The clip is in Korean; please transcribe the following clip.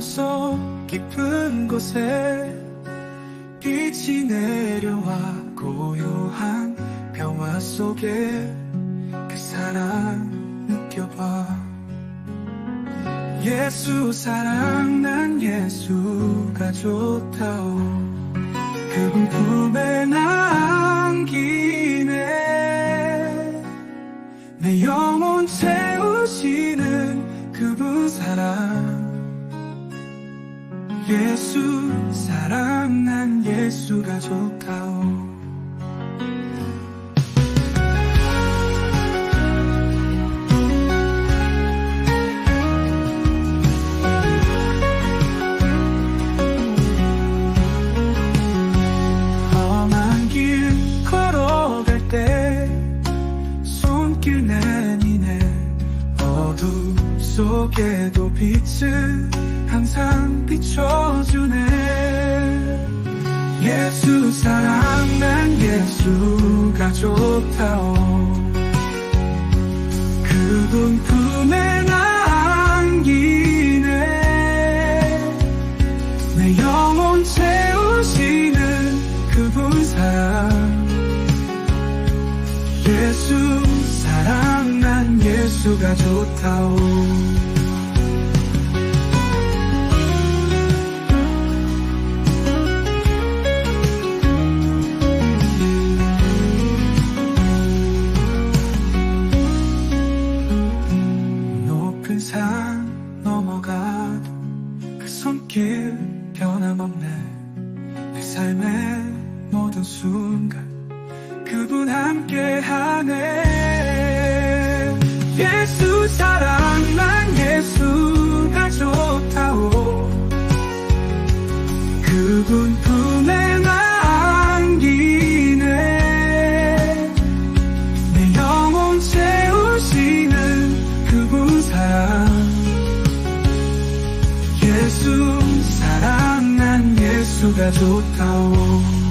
속 깊은 곳에 빛이 내려와 고요한 평화 속에 그 사랑 느껴봐. 예수 사랑 난 예수가 좋다오. 그분 품에 남기네 내 영혼 채우시는 그분 사랑 예수 사랑 난 예수가 좋다오. 길 내미네. 어둠 속에도 빛을 항상 비춰주네. 예수 사랑 난 예수가 좋다오. 그분 품에 남기네. 내 영혼 채우시는 그분 사랑. 예수 사랑 난 예수가 좋다오 길 변함없네. 내 삶의 모든 순간 그분 함께 하네. 예수 사랑 난 예수가 좋다오. 그분 품 Đã 到